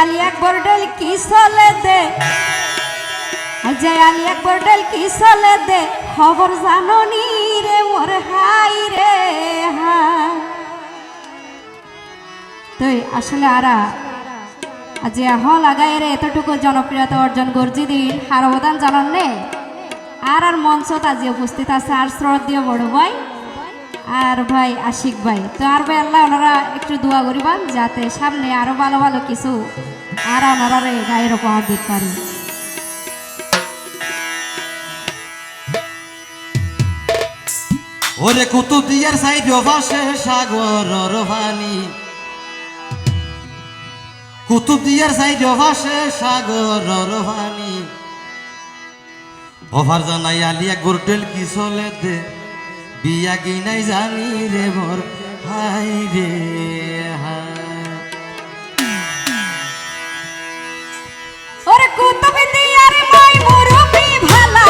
আলি একবার ডেল কি দে? যে আলি একবার ডেল কি দে? খবর রে হাই রে আসলে আরা লাগাই রে এতটুকু জনপ্রিয়তা অর্জন গর্জি দিন। হার অবদান জানান নে। আর আর মঞ্চত আজি উপস্থিত আছে আর শ্রদ্ধীয় বড় ভাই আর ভাই আশিক ভাই। তো আর ভাই আল্লাহ ওনারা একটু দোয়া করিবান যাতে সামনে আরও ভালো ভালো কিছু আর ওনারা রে, গায়ের উপহার দিতে পারি। ওরে কুতুবদিয়ার সাইড পাশে সাগর পানি। কুতুবদিয়ার সাইড পাশে সাগর পানি। অফার জানাই আলিয়া গোরটেল কি চলে দে? বিয়া কি নাই জানি রে মোর হাই রে হাই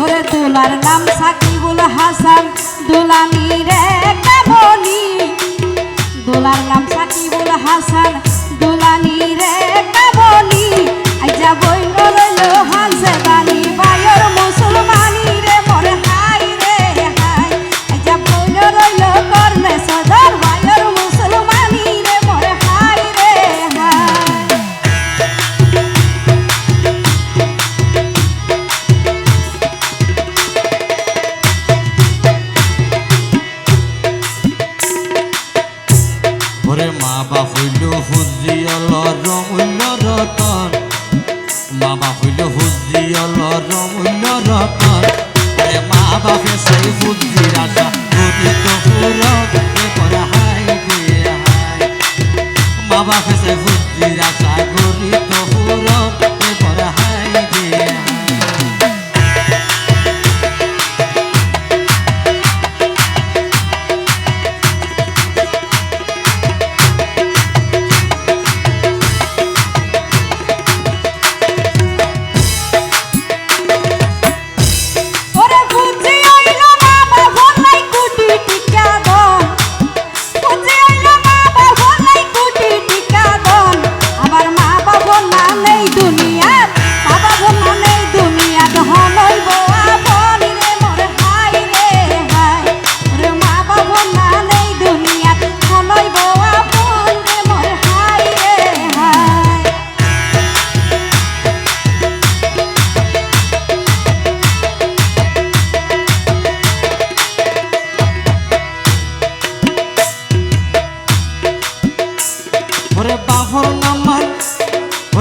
ওরে দুলার নাম সাকিবুল হাসান। দোলানি রে কামনি দুলার নাম সাকিবুল হাসান। দোলানি রে কামনি আইজা বই রইল হানসে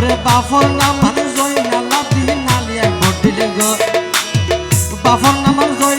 ওরে বাফর নামান জয়না লাভি নালিয়া ঘটিলে গো। বাফর নামার জয়না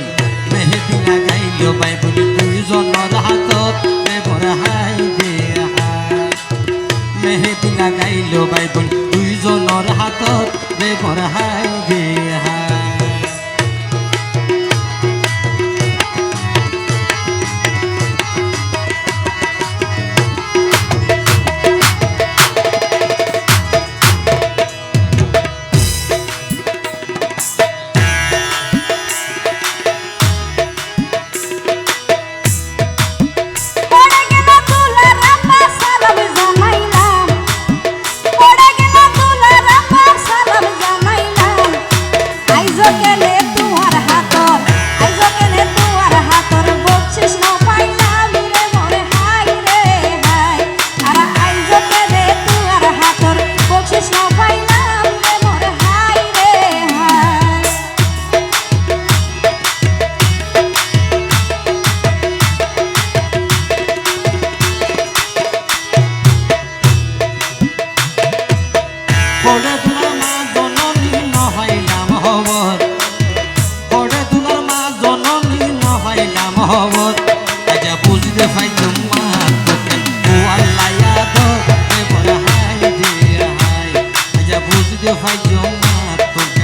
দিয়া গাইল পাই বুলি দুইজনৰ হাতত। বঢ়াই দিয়া মেহে দিনা গাইল পাই বুলি দুইজনৰ হাতত। বঢ়াই দিয়া Who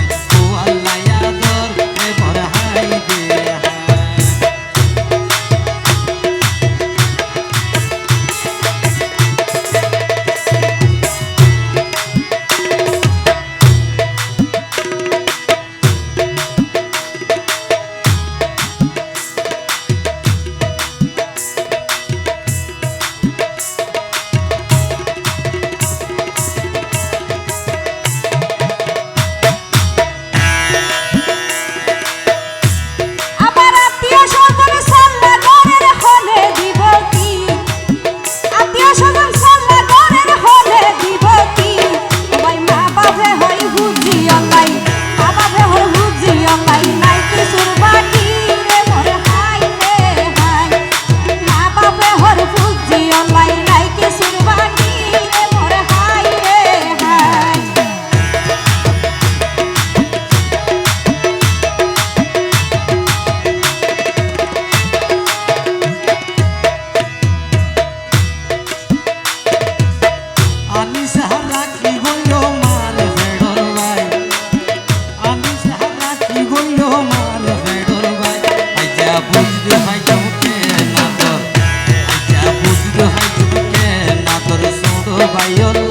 বাইও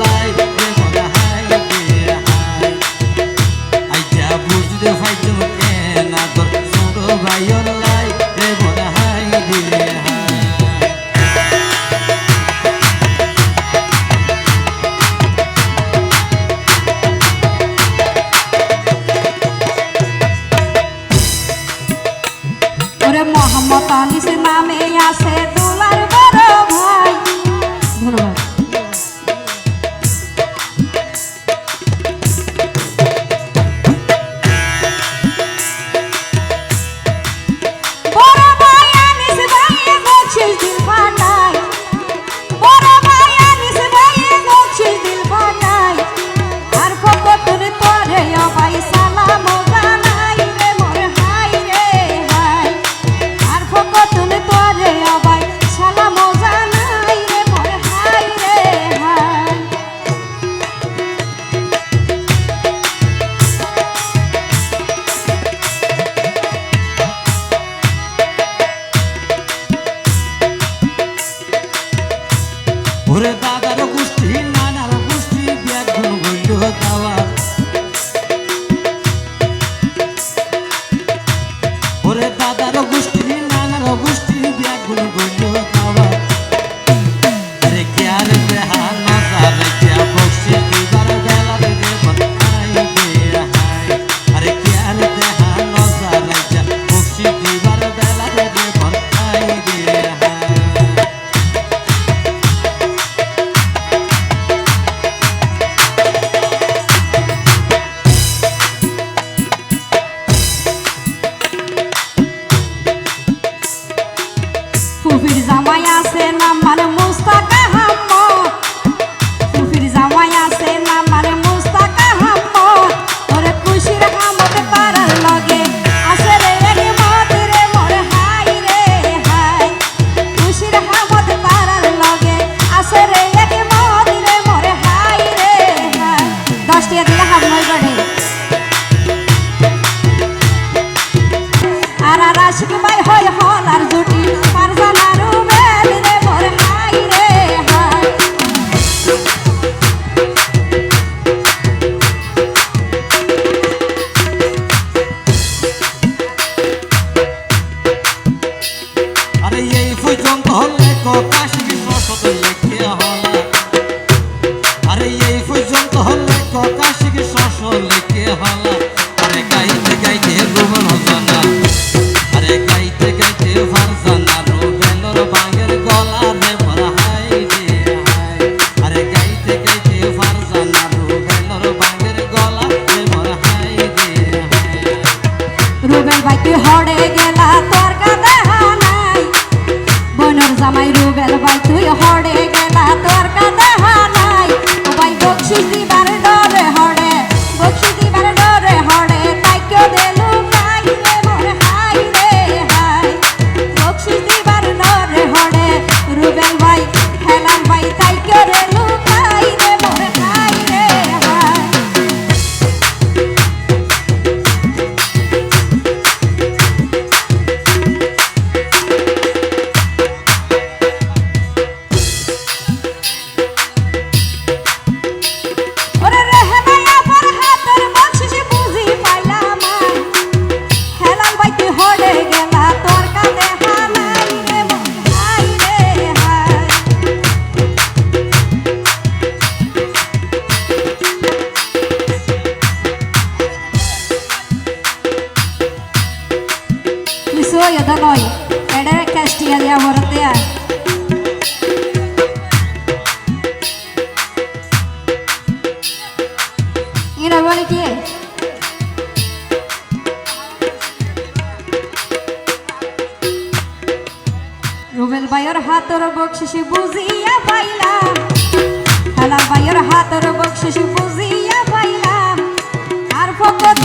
Google. সারা রাশি মাই হয়। ব্যবহার কি? রুবেল ভাইয়ের হাতের বকশিসি বুঝিয়া পাইলাম। হেলা ভাইয়ের হাতের বকশিসি বুঝিয়া পাইলাম। আর ফকত